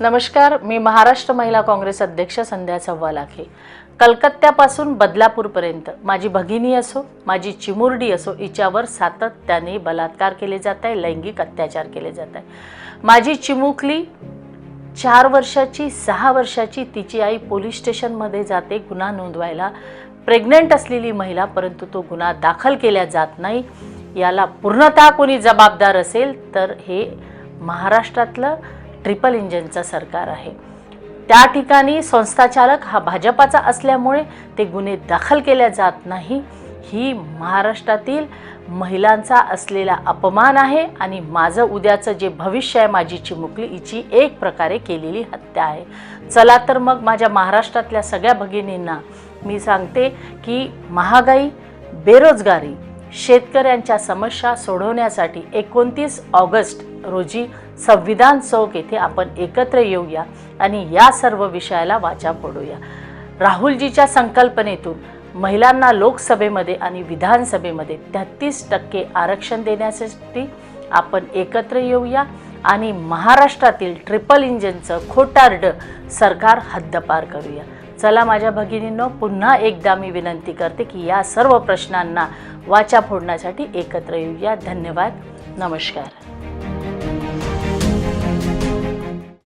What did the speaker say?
नमस्कार मी महाराष्ट्र महिला काँग्रेस अध्यक्ष संध्या चव्हाण लाखे कलकत्त्यापासून बदलापूरपर्यंत माझी भगिनी असो माझी चिमुरडी असो हिच्यावर सातत्याने बलात्कार केले जात आहे लैंगिक अत्याचार केले जात आहे माझी चिमुकली चार वर्षाची सहा वर्षाची तिची आई पोलीस स्टेशनमध्ये जाते गुन्हा नोंदवायला प्रेग्नंट असलेली महिला परंतु तो गुन्हा दाखल केला जात नाही. याला पूर्णतः कोणी जबाबदार असेल तर हे महाराष्ट्रातलं ट्रिपल इंजनचं सरकार आहे. त्या ठिकाणी संस्थाचालक हा भाजपाचा असल्यामुळे ते गुन्हे दाखल केल्या जात नाही. ही महाराष्ट्रातील महिलांचा असलेला अपमान आहे आणि माझं उद्याचं जे भविष्य आहे माझी चिमुकली हिची एक प्रकारे केलेली हत्या आहे. चला तर मग माझ्या महाराष्ट्रातल्या सगळ्या भगिनींना मी सांगते की महागाई बेरोजगारी शेतकऱ्यांच्या समस्या सोडवण्यासाठी एकोणतीस ऑगस्ट रोजी संविधान चौक येथे आपण एकत्र येऊया आणि या सर्व विषयाला वाचा फोडूया. राहुलजीच्या संकल्पनेतून महिलांना लोकसभेमध्ये आणि विधानसभेमध्ये तेहतीस टक्के आरक्षण देण्यासाठी आपण एकत्र येऊया आणि महाराष्ट्रातील ट्रिपल इंजिनचं खोटारड सरकार हद्दपार करूया. चला माझ्या भगिनींनो पुन्हा एकदा मी विनंती करते की या सर्व प्रश्नांना वाचा फोडण्यासाठी एकत्र येऊया. धन्यवाद. नमस्कार.